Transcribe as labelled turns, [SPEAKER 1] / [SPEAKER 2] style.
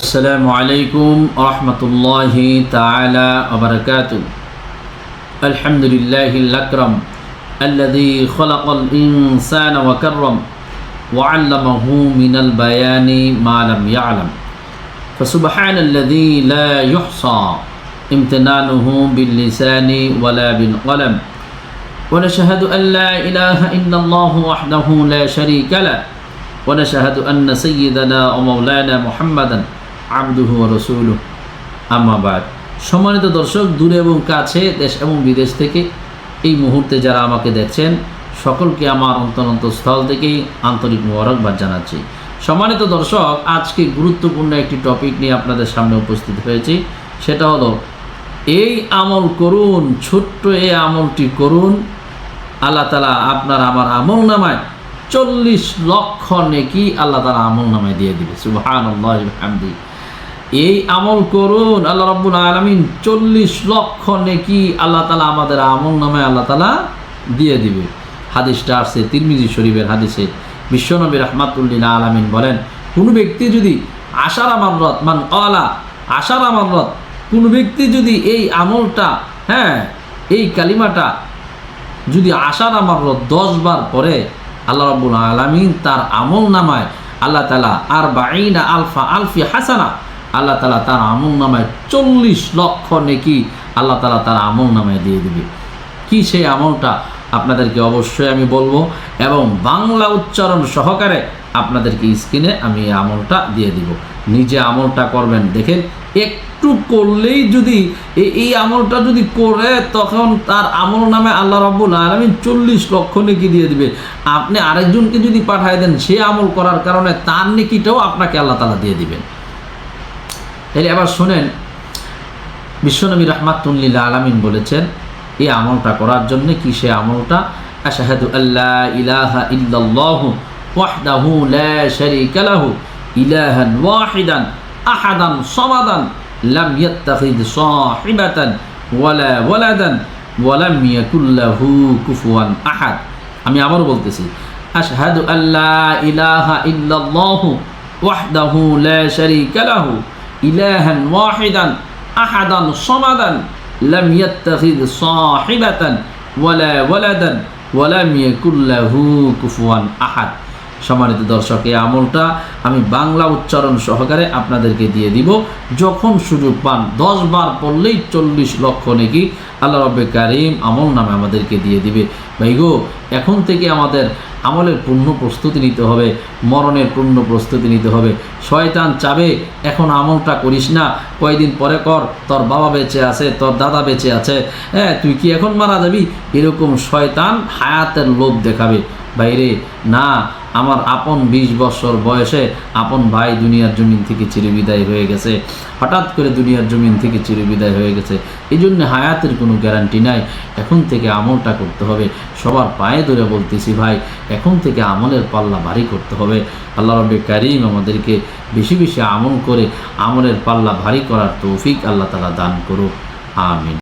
[SPEAKER 1] السلام عليكم ورحمة الله تعالى وبركاته. الحمد لله الأكرم الذي خلق الإنسان وكرم وعلمه من البيان ما لم يعلم. فسبحان الذي لا يحصى امتنانه باللسان ولا بالقلم. ونشهد أن لا إله إلا الله وحده لا شريك له. ونشهد أن سيدنا ومولانا محمدا আবদুহু রসুল আমাবাদ সম্মানিত দর্শক, দূরে এবং কাছে, দেশ এবং বিদেশ থেকে এই মুহূর্তে যারা আমাকে দেখছেন, সকলকে আমার অন্তরন্ত স্থল থেকেই আন্তরিক মোহরকবাদ জানাচ্ছি। সম্মানিত দর্শক, আজকে গুরুত্বপূর্ণ একটি টপিক নিয়ে আপনাদের সামনে উপস্থিত হয়েছি। সেটা হলো, এই আমল করুন, ছোট্ট এই আমলটি করুন, আল্লাহ তালা আপনার আমার আমল নামায় চল্লিশ লক্ষ নেকি আল্লাহ তালা আমল নামায় দিয়ে দিবে। সুবাহ আল্লাহ এই আমল করুন, আল্লাহ রব্বুল আলমিন চল্লিশ লক্ষ নেকি আল্লাহ তালা আমাদের আমল নামে আল্লাহ তালা দিয়ে দিবে। হাদিসটা আসছে তিরমিজি শরীফের হাদিসে। বিশ্বনবী রহমাতুল্লিল আলমিন বলেন, কোনো ব্যক্তি যদি আশার আমারত মান অলা আশার আমারত কোনো ব্যক্তি যদি এই আমলটা হ্যাঁ এই কালিমাটা যদি আশার আমার দশ বার পরে আল্লাহ রব্বুল আলমিন তার আমল নামায় আল্লাহ তালা আর বাইনা আলফা আলফি হাসানা আল্লাহ তালা তার আমল নামায় চল্লিশ লক্ষ নেকি আল্লাহ তালা তার আমল নামায় দিয়ে দিবে। কি সেই আমলটা? আপনাদেরকে অবশ্যই আমি বলব এবং বাংলা উচ্চারণ সহকারে আপনাদেরকে স্ক্রিনে আমি এই আমলটা দিয়ে দিব। নিজে আমলটা করবেন, দেখেন, একটু করলেই যদি এই আমলটা যদি করে, তখন তার আমল নামে আল্লাহ রব্বুল আলমিন চল্লিশ লক্ষ নেকি দিয়ে দিবে। আপনি আরেকজনকে যদি পাঠায় দেন, সে আমল করার কারণে তার নেকিটাও আপনাকে আল্লাহ তালা দিয়ে দিবেন। তাহলে এবার শোনেন, বিশ্বনবী রহমাতুল্লিল আলামিন বলেছেন, এই আমলটা করার জন্য কি সে আমলটা? আশাহাদু আল্লাহ ইলাহা ইল্লাল্লাহু ওয়াহদাহু লা শারীকা লাহু ইলাহান ওয়াহিদান আহাদান সামাদান লাম ইয়াত্তাখিদ সাহিবাতান ওয়ালা ওয়ালাদান ওয়ালাম ইয়াকুল লাহু কুফুয়ান আহাদ। আমি আবার বলতেছি, আশহাদু আল্লাহ ইলাহা ইল্লাল্লাহু ওয়াহদাহু লা শারীকা লাহু ইলাহান ওয়াহিদান, আহাদান, সমাদান, লাম ইয়াত্তাখিদ সাহিবাতান, ওয়ালা ওয়ালাদান, ওয়ালাম ইয়াকুল লাহু কুফুয়ান আহাদ। সম্মানিত দর্শক, এই আমলটা আমি বাংলা উচ্চারণ সহকারে আপনাদেরকে দিয়ে দিব। যখন সুযোগ পান, দশ বার পড়লেই চল্লিশ লক্ষ নাকি আল্লাহ রব্বে কারিম আমল নামে আমাদেরকে দিয়ে দিবে। ভাই গো, এখন থেকে আমাদের আমলের পূর্ণ প্রস্তুতি নিতে হবে, মরণের পূর্ণ প্রস্তুতি নিতে হবে। শয়তান চাবে, এখন আমলটা করিস না কয়েকদিন পরে কর, তোর বাবা বেঁচে আছে, তোর দাদা বেঁচে আছে। হ্যাঁ তুই কি এখন মারা যাবি? এরকম শয়তান হায়াতের লোভ দেখাবে। বাইরে। না, আমার আপন বিশ বছর বয়সে আপন ভাই দুনিয়ার জমিন থেকে চিরবিদায় হয়ে গেছে। হঠাৎ করে দুনিয়ার জমিন থেকে চিরবিদায় হয়ে গেছে। এই জন্য হায়াতের কোনো গ্যারান্টি নাই। এখন থেকে আমলটা করতে হবে। সবার পায়ে ধরে বলতেছি ভাই, এখন থেকে আমলের পাল্লা ভারী করতে হবে। আল্লাহ রব্বে কারিম আমাদেরকে বেশি বেশি আমল করে আমলের পাল্লা ভারী করার তৌফিক আল্লাহ তালা দান করুক। আমিন।